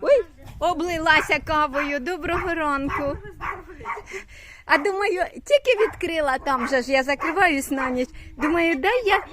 Ой, облилася кавою. Доброго ранку. А думаю, тільки відкрила там же ж, я закриваюсь на ніч. Думаю, дай я,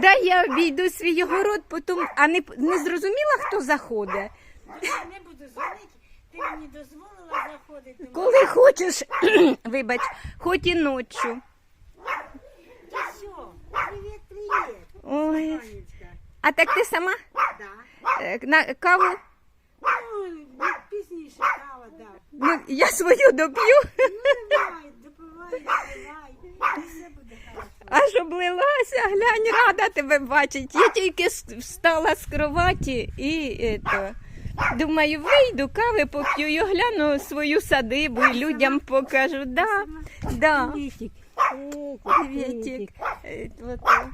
дай я обійду свій огород, потім, а не, не зрозуміла, хто заходить. не буду дзвонити. Ти мені дозволила заходити. Коли хочеш, вибач, хоч і ночі. Ти що? Привіт, привіт. Ой. А так ти сама Да. Е, на каву? Ну, пізніше кава, да. Ну, я свою доп'ю, Ну, давай, допивай, допивай. Все буде хорошо. аж облилася. Глянь, рада тебе бачить. Я тільки встала з кроваті і ето, думаю, вийду, кави поп'ю, і гляну свою садибу і людям покажу. Да, да. Е, от, е.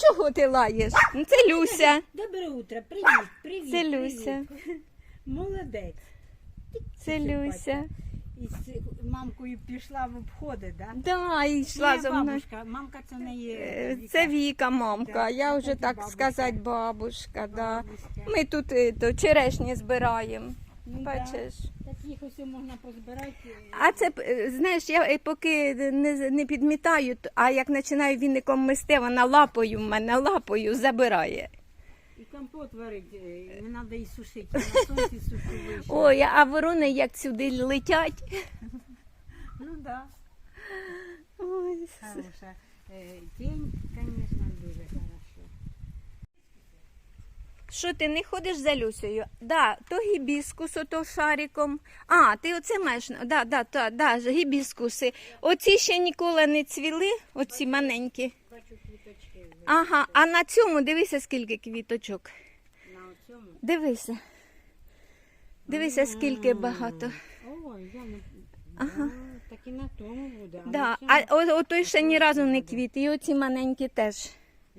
Чого ти лаєш? Ну, Це Люся. Доброе утро, привіт, привіт. Це привіт. Молодець. Це Люся. І з мамкою пішла в обходи, да? Да, і йшла за мною. бабушка, мамка це не є. Е, Віка. Це Віка, мамка. Так, Я це вже так бабуся. сказати бабушка. Да. Бабуська. Ми тут е, то, черешні збираємо. Ну, да. Бачиш. Так їх ось можна позбирати. А це е, знаєш, я е, поки не, не підмітаю, а як починаю віником мести, вона лапою в мене лапою забирає. І компот варить, е, не треба і сушити, на сонці сушити. Ой, а ворони як сюди летять. Ну да, Ой, хороша. День, звісно, дуже хорошо. Що ти не ходиш за Люсею? Да, то гібіскус, ото шариком. А, ти оце маєш. Да, да, да, да, гібіскуси. Оці ще ніколи не цвіли, оці маленькі. Ага, а на цьому дивися, скільки квіточок. на цьому. Дивися. Дивися, скільки багато. Ой, я не... Ага. Так і на тому буде. Да. А о, о, той ще ні разу не квіт, і оці маленькі теж.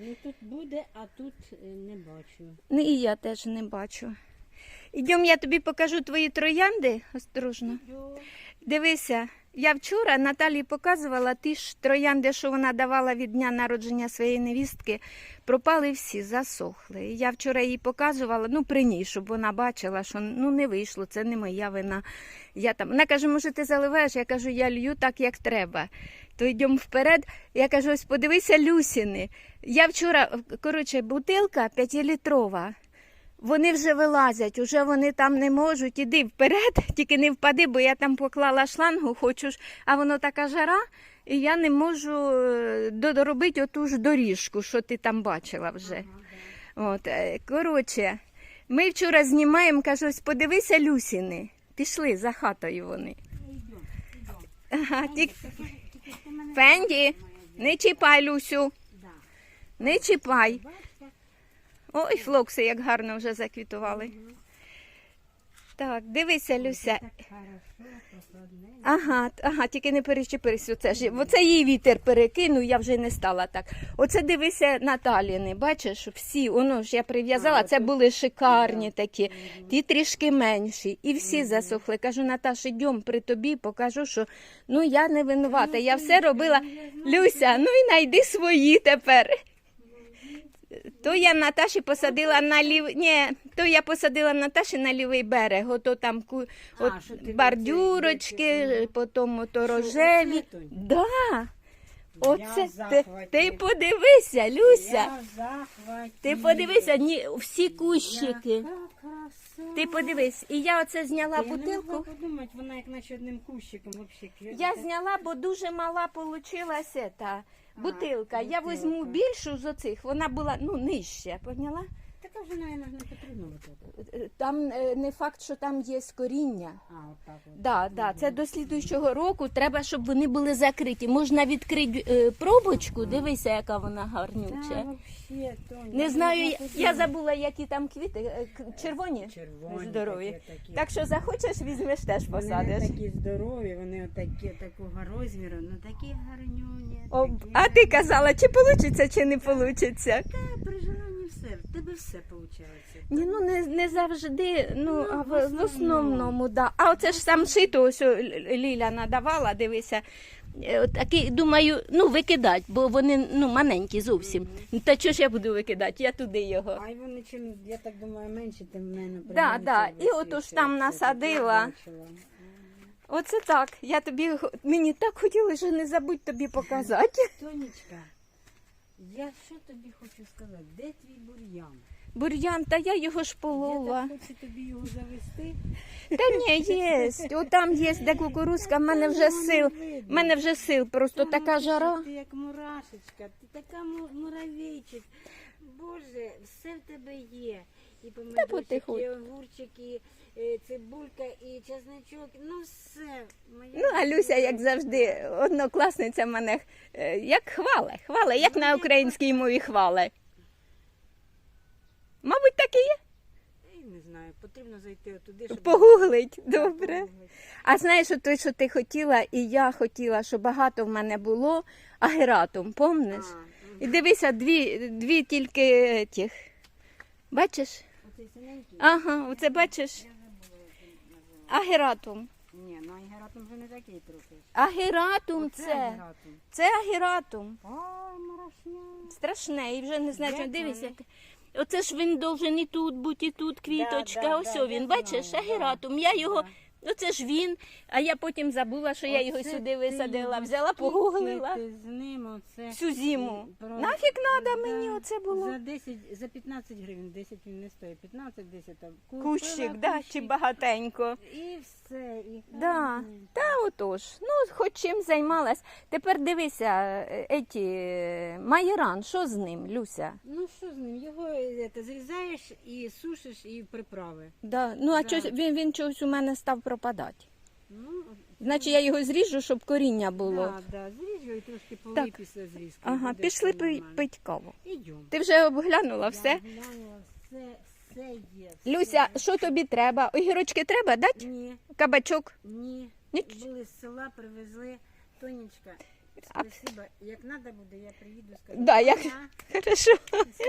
Ну тут буде, а тут е, не бачу. Ну і я теж не бачу. Ідем, я тобі покажу твої троянди. Осторожно. Йо. Дивися, я вчора Наталії показувала ті ж троянди, що вона давала від дня народження своєї невістки, пропали всі, засохли. Я вчора їй показувала, ну при ній, щоб вона бачила, що ну не вийшло, це не моя вина. Я там, вона каже, може, ти заливаєш? Я кажу, я лью так, як треба. То йдемо вперед. Я кажу, ось подивися Люсіни. Я вчора, коротше, бутилка п'ятилітрова. Вони вже вилазять, уже вони там не можуть. Іди вперед, тільки не впади, бо я там поклала шлангу, хочу ж, а воно така жара, і я не можу е, доробити оту ж доріжку, що ти там бачила вже. От, е, коротше, ми вчора знімаємо, кажу, ось подивися Люсіни. Пішли за хатою вони. Ага, тільки... Фенді, не чіпай Люсю. Не чіпай. Ой, флокси, як гарно вже заквітували. Так, дивися, Люся. Ага, ага, тільки не перечепись. Оце ж оце їй вітер перекинув, я вже не стала так. Оце дивися Наталіни, бачиш, всі, воно ж я прив'язала, це були шикарні такі, ті трішки менші, і всі засохли. Кажу, Наташ, йдем при тобі, покажу, що ну я не винувата, я все робила. Люся, ну і найди свої тепер. То я Наташі посадила на лів... Ні, то я посадила Наташі на лівий берег. Ото там ку... А, от що ти бордюрочки, оце, потім ото рожеві. оце? Да. Оце ти, захваті. ти подивися, Люся. Я. Ти подивися, ні, всі кущики. Яка краса. Ти подивись, і я оце зняла Я не могла бутилку. подумати, вона як наче одним кущиком взагалі. Я зняла, бо дуже мала получилася та бутилка. Я візьму більшу з оцих. Вона була ну нижча, поняла? Така вже, мабуть, не потрібно вот. Там е, не факт, що там є коріння. А, отак от. Да, да, це до слідуючого року треба, щоб вони були закриті. Можна відкрити е, пробочку, дивися, яка вона Та, гарнюча. Не знаю, я, я забула, які там квіти. Е, к- Червоні? Червоні Здорові. такі, такі. Так що захочеш, візьмеш теж Вони не посадиш. такі здорові, вони отакі, такого розміру, ну такі гарнюні. О, такі а ти казала, чи вийде, чи не вийде? Та, при желанні все, в тебе все виходить. Ні, ну не, не завжди, ну, Ну, а в в, основному. да. А оце ж сам шито, ось о, Ліля надавала, дивися. Е, от Такі, думаю, ну викидать, бо вони ну, маленькі зовсім. Ну, Та чого ж я буду викидати? Я туди його. А й вони чим, я так думаю, менше, тим в мене Да, да. І висвітлювати. от уж там насадила. Оце так. Я тобі мені так хотіла, що не забудь тобі показати. Тонечка, я що тобі хочу сказати? Де твій бур'ян? Бур'ян, та я його ж Я полола. так хочу тобі його завести. Та ні, є. Отам там є де кукурузка, в мене вже сил. В мене вже сил, просто Там така жара. Ти як мурашечка, ти така му- муравейчик. Боже, все в тебе є. І помидорчик, і огурчик, і цибулька, і чесничок. Ну все. Моя Ну, а Люся, як завжди, однокласниця мене е, як хвале, хвале, як на українській мові хвале. Мабуть, так і є. Не знаю, потрібно зайти отуди, щоб... Погуглить, добре. Погуглить. А знаєш, те, що ти хотіла, і я хотіла, що багато в мене було агератум, помниш? А, І дивися, дві, дві тільки тих. Бачиш? Оцей синенький? Ага, оце бачиш? Називається. Агератум. Ні, ну агератум вже не такий трохи. Агератум Оце це. агератум. Це агератум. Ой. Страшне, і вже не знаю, що дивись, вони? як. Оце ж він должен і тут бути, і тут квіточка. да, Ось да, він, я бачиш, знаю, да. агератум. Я його, Да. Оце ж він, а я потім забула, що я його Оце сюди ти висадила, його взяла, скільки погуглила. ти з ним оце Всю зиму. про- Нафіг надо Да. мені оце було. За 10, за 15 гривень, 10 він не стоїть, 15, 10 там. Купила Кущик, да, чи кущик, багатенько. І все, і хай Да. буде. Отож, ну хоч чим займалась. Тепер дивися, е, еті, е, майоран, що з ним, Люся? Ну що з ним? Його е, зрізаєш і сушиш, і приправи. Да. Ну а Да. чогось, він, він чогось у мене став пропадати. Ну, Значить, я його зріжу, щоб коріння було. Да, да, зріж його і трошки полий після зрізки. Ага, буде пішли пи- пить каву. Ідем. Ти вже обглянула все? Я глянула, все, все є. Люся, що тобі треба? Огірочки треба дати? Ні, Кабачок? ні. Були з села, привезли. Тонечка, спасибо. Як треба буде, я приїду, скажу. Да, як- «Таня, Хорошо,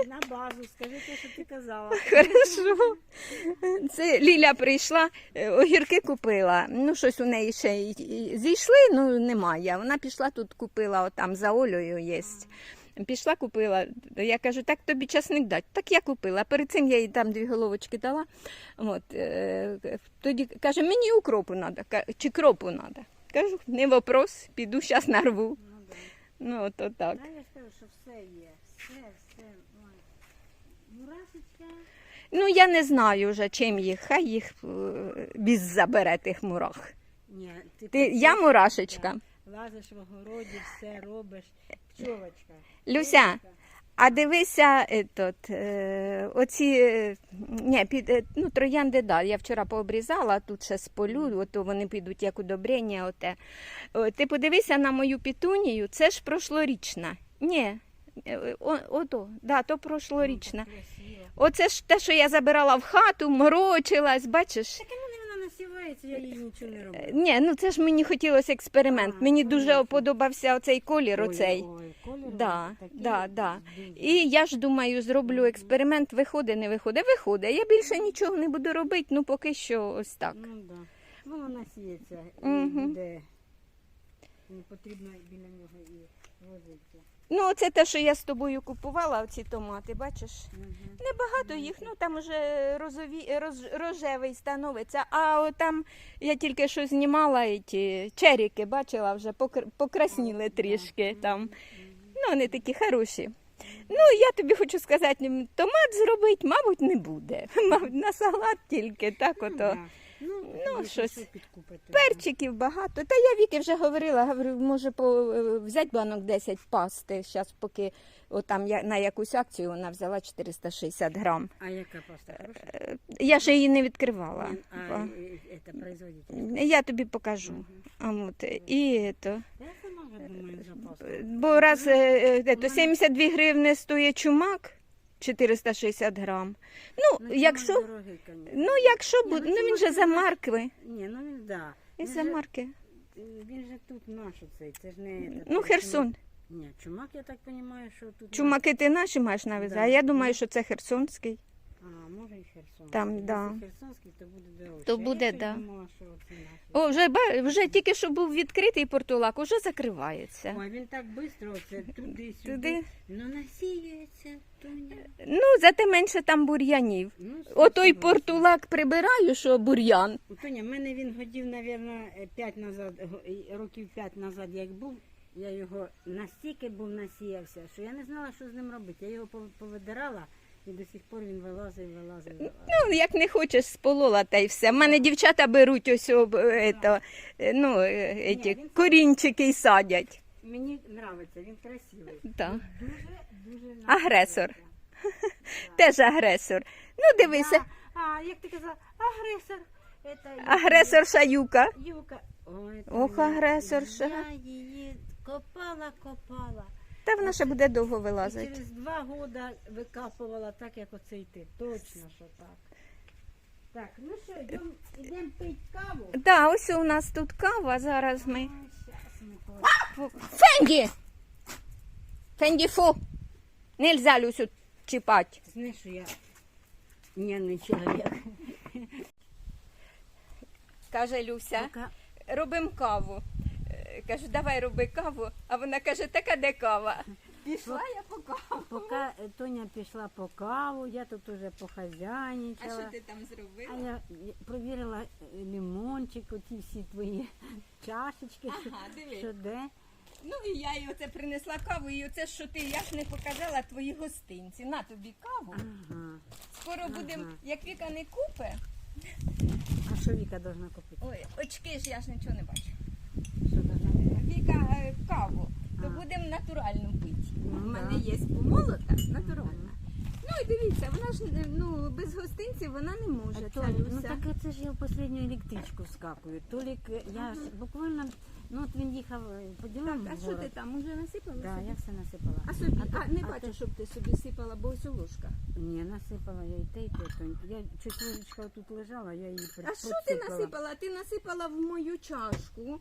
На базу, скажи те, що ти казала. хорошо. Це Ліля прийшла, е, огірки купила. Ну, щось у неї ще зійшли, ну немає. Вона пішла тут, купила, отам за Олею є. Пішла, купила. Я кажу, так тобі часник дать. Так я купила. Перед цим я їй там дві головочки дала. От, е, тоді каже, мені укропу треба, чи кропу треба. Кажу, не вопрос, піду зараз нарву. Ну, да. Ну, от, от так. Да, я ж кажу, що все є. Все, все. Мурашечка. Ну, я не знаю вже, чим їх. Хай їх е, біз забере тих мурах. Ні, ти, Ти, я мурашечка. Лазиш в огороді, все робиш. Пчолочка. Люся, а дивися, етот, е, оці е, ні, під, е, ну, троянди, да, я вчора пообрізала, тут ще сполю, ото вони підуть як удобрення. Оте. О, ти подивися на мою пітунію, це ж прошлорічна. Ні, о, ото, да, то прошлорічна. Ну, красиво. Оце ж те, що я забирала в хату, морочилась, бачиш? Насівається, я їй нічого не роблю. Е, Ні, ну це ж мені хотілося експеримент. А, Мені дуже подобався оцей колір. Ой, оцей. ой, колір Да, такий да, да. І я ж думаю, зроблю експеримент, виходить, не виходить. Виходить. Я більше нічого не буду робити, ну поки що ось так. Ну, да. Ну, вона сіється і Мгм. буде. Не потрібно біля нього і возитися. Ну, це те, що я з тобою купувала, оці томати, бачиш? Мгм. Небагато їх, ну там вже розові, роз, рожевий становиться. А от там я тільки що знімала і ті черіки, бачила, вже покр- покрасніли трішки там. Ну, вони такі хороші. Ну, я тобі хочу сказати, томат зробити, мабуть, не буде. Мабуть, на салат тільки, так Ну, ото. Ну, ну, щось. Перчиків багато. Та я Віки вже говорила, говорю, може по, е, взяти банок 10 пасти. Зараз поки отам я, на якусь акцію вона взяла 460 грам. А яка паста хороша? Е, Я ще її не відкривала. А, Бо- е, это. Я тобі покажу. А от, і то. Я сама думаю. Бо раз е, е, то 72 гривни стоїть чумак 460 грам. Ну, Ну, якщо, дорогий, ну, якщо Ні, буде, ну, ну він же за наш- маркви. Ні, ну він да. І Він за же- марки. Він же тут наш оцей, це ж не... этот, Ну, це Херсон. чумак. Ні, чумак, я так розумію, що тут... Чумаки ти наші маєш на увазі, Да. а я думаю, що це херсонський. А, може і Херсон. Там, да. Якщо Херсонський, то буде дорожче. То А буде, я да. думала, що оце наші. О, вже, ба- вже тільки що був відкритий портулак, уже закривається. Ой, він так швидко оце туди-сюди. Туди. Ну насіюється, Тоня. Ну, зате менше там бур'янів. Ну, Отой портулак прибираю, що бур'ян. Тоня, в мене він годів, мабуть, 5 назад, го- і років 5 назад, як був, я його настільки був насіявся, що я не знала, що з ним робити. Я його пов- повидирала, і до сих пор він вилазив, вилазив, вилазив. Ну, як не хочеш, сполола та й все. У мене дівчата беруть ось об, ето, е, ну, е, еті, він- корінчики й садять. Мені подобається, він красивий. Так. Дуже, дуже Агресор. подобається. Теж агресор. Ну, дивися, А, а, як ти казала, агресор. Это агресор шаюка. Юка. Ой, Ох, Тоня, агресорша. Я її копала, копала. Та вона ще буде довго І вилазити. через два года викапувала так, як оце йти. Точно, що так. Так, ну що, йдемо йдем пити каву. Так, ось у нас тут кава, зараз ми. Ай, ми по- Фенді! Фенді фу! Нельзя Люсю чіпати. Знаєш, що я нервний чоловік. Каже Люся, робимо каву. Е, Кажу, давай роби каву, а вона каже, так а де кава? Пішла я по каву. Поки е, Тоня пішла по каву, я тут уже похазяйничала. там А зробила? я я провірила е, лимончик, оті всі твої чашечки, що, Ага, диви. що де. Ну і я їй оце принесла каву, і оце, що ти, я ж не показала твої гостинці. На тобі каву. Ага. Скоро будемо, як Віка не купе. А що Віка должна купити? Ой, очки ж я ж нічого не бачу. Що должна е, каву, то будемо натуральну пити. Ну, У мене є помолота, натуральна. Ну і дивіться, вона ж е, ну, без гостинців вона не може. А Толь, ну так це ж я в останню електричку вскакую. Толік, е, я ж буквально, ну от він їхав е, по ділам А що ти там уже насипала? Да, собі? я все насипала. А собі, а, ти- не а бачу, ти- щоб ти собі сипала, бо ось у ложка. Ні, насипала я і те, і те. Тонь. Я чуть ложечка тут лежала, я її при- А що ти насипала? Ти насипала в мою чашку.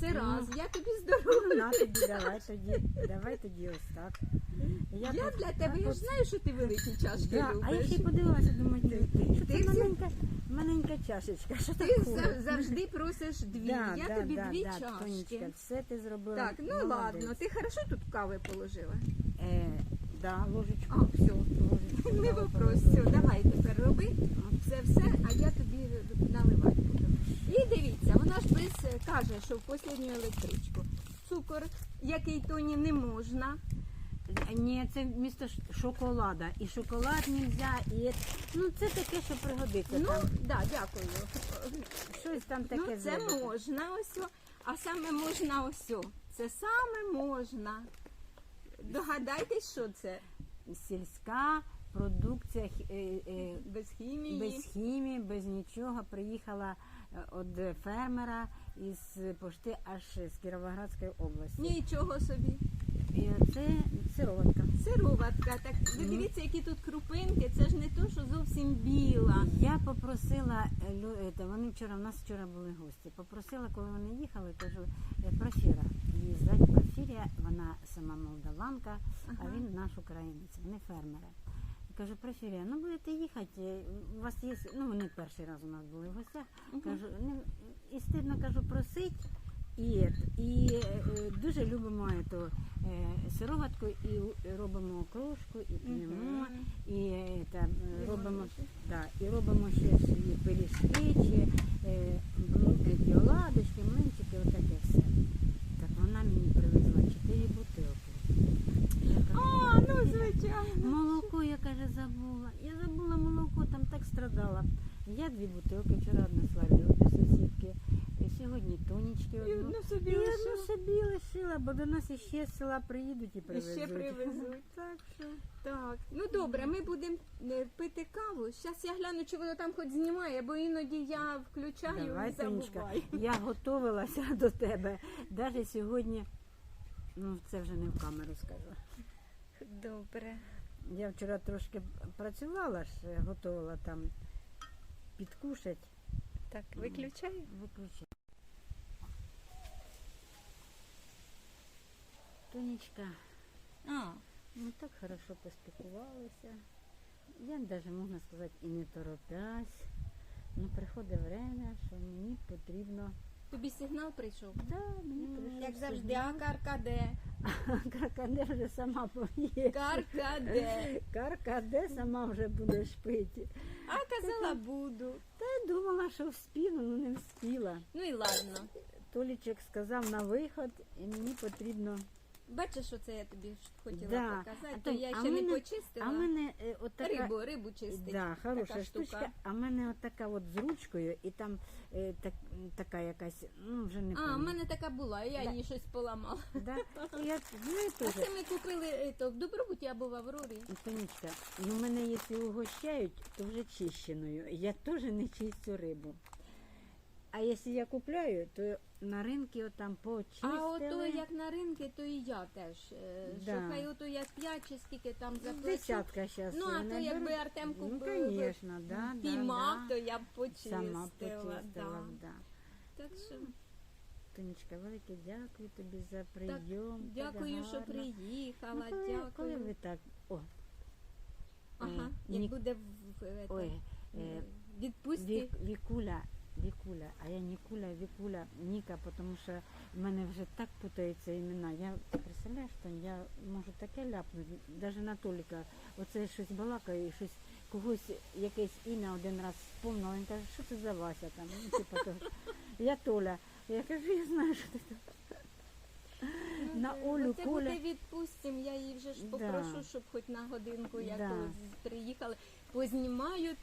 Це Ну. раз, я тобі Ну, здорова. на тобі, давай тоді, давай тоді ось так. Я тут- для тебе, я ж знаю, що ти великі чашки Да, а я ще й подивилася, думаю, ти, ти, що Ти це всі- маленька, маленька чашечка, що Ти таке? за- завжди просиш дві. Да, я да, тобі да, дві да, чашки. Тонечка, все ти зробила. Так, ну молодець. ладно, ти хорошо тут кави положила? Е, да, ложечку. А, все. ложечку Не кави вопрос. положила. Все, давай тепер роби це все, а я тобі наливати буду. І дивіться, вона ж без каже, що в останню електричку. Цукор, який тоні не можна. Ні, це вмісто ш- шоколада. І шоколад нельзя, і ну це таке, що пригодиться. Ну, там, да, дякую. щось там таке Ну, це зробити. можна ось, а саме можна ось. Це саме можна. Догадайтесь, що це? Сільська продукція е, е, Без хімії. без хімії, без нічого. Приїхала від фермера із пошти аж з Кіровоградської області. Нічого собі. І це сироватка. Сироватка. Так ви дивіться, які тут крупинки. Це ж не то, що зовсім біла. Я попросила е, е, вони вчора, в нас вчора були гості. Попросила, коли вони їхали, кажу, е, профіра. Її звати профірія, вона сама молдаванка, а він наш українець, вони фермери. Кажу, профірія, ну будете їхати, е, у вас є, ну вони перший раз у нас були в гостях. Мгм. Кажу, не, і стидно кажу, просить. І, і е, дуже любимо ету, е, сироватку, і робимо окрошку, і п'ємо, і е, та, робимо, да, і робимо ще пиріжки, чи е, оладочки, млинчики, отаке все. Так вона мені привезла чотири бутилки. Я кажу, А, ну звичайно. Молоко, я каже, забула. Я забула молоко, там так страдала. Я дві бутилки вчора однесла Любі сусідки. І сьогодні тонічки І одну. одну собі І одну лишила. собі лишила, бо до нас іще з села приїдуть і І привезуть. ще привезуть. Так що. Так, ну добре, ми будемо е, пити каву. Зараз я гляну, чи воно там хоч знімає, бо іноді я включаю Давай, і Тонечка, забуваю. я готувалася до тебе. Навіть сьогодні, ну це вже не в камеру скажу. Добре. Я вчора трошки працювала ж, готувала там підкушать. Так, виключаю. Виключаю. Тонечка, А, ми так хорошо поспілкувалися. я навіть можна сказати і не торопясь. Ну, приходить время, що мені потрібно. Тобі сигнал прийшов? Да, мені прийшов Як завжди, а каркаде. Каркаде вже сама поміє. Каркаде. Каркаде сама вже буде шпити. А казала буду. Та я думала, що вспіну, ну не вспіла. Ну і ладно. Толічок сказав на виход, і мені потрібно. Бачиш, що це я тобі хотіла Да. показати, А то то- я а ще не почистила. А мене е, от така... Рибу, рибу чистить. Да, хороша така штучка. штука. А в мене от така от з ручкою, і там е, так, така якась, ну вже не А, в пам'ятаю. мене така була, я Да. її щось поламала. Да? Я, ну, і А теж. це ми купили е, то, в Добробуті або в Аврорі. Тонечка, ну мене якщо угощають, то вже чищеною. Я теж не чистю рибу. А якщо я купляю, то на ринку отам почистили. А ото як на ринки, то і я теж. е, Що хай ото я 5 чи скільки там заплачу. Десятка зараз. Ну, а то якби Артем Ну, купив, звісно, да, да, Піймав, да. то я б почистила. Сама почистила, да. да. Так що Тонечка, велике дякую тобі за прийом. так дякую, що гарно. приїхала. Ну, коли, дякую. коли ви так, о, Ага, Е, як Нік- буде в, в, в, ой, е, е, відпустці. Вік, Вікуля, Вікуля, а я Нікуля, Вікуля, Ніка, тому що в мене вже так путаються імена. Я ти представляєш, Тонь, я можу таке ляпнути, навіть на Толіка, оце щось балакаю, щось когось якесь ім'я один раз вспомнила, він каже, що це за Вася там? Ну, типу, то, я Толя. Я кажу, я знаю, що це. Ну, на е, Олю, оце Коля. буде відпустим, я її вже ж Да. попрошу, щоб хоч на годинку, як Да. приїхали, познімають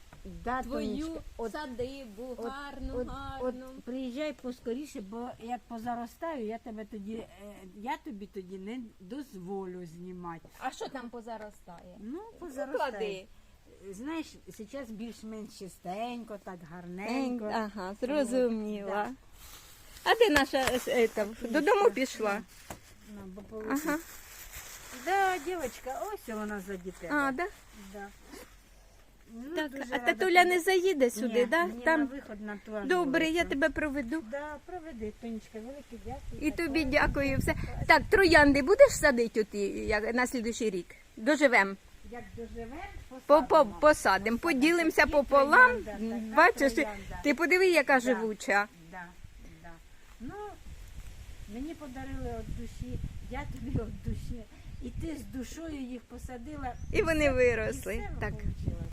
Да, твою Тонечка, от садибу, от- гарну, От, гарну. от приїжджай поскоріше, бо як позаростаю, я тебе тоді, е, я тобі тоді не дозволю знімати. А що там позаростає? Ну, Клади. Знаєш, зараз більш-менш чистенько, так гарненько. Ага, зрозуміла. А де наша е, е, додому пішла? Ага. Да, дівчинка, ось вона за дітей. А, да? Да. Ну, Так, дуже а рада татуля не заїде сюди, Ні, да? ні, на Там виход на ту добре, я тебе проведу. Да, проведи, Тонечка, велике дякую. І тобі дякую. Все. Так, троянди будеш садити оті, як на слідуючий рік? Доживем. Як доживемо, По, по, посадимо. посадимо, поділимося пополам. Бачиш, троянда. ти подиви, яка Да. живуча. Ну, мені подарили від душі, я тобі від душі. І ти з душою їх посадила. І вони виросли. І все Так. получилось.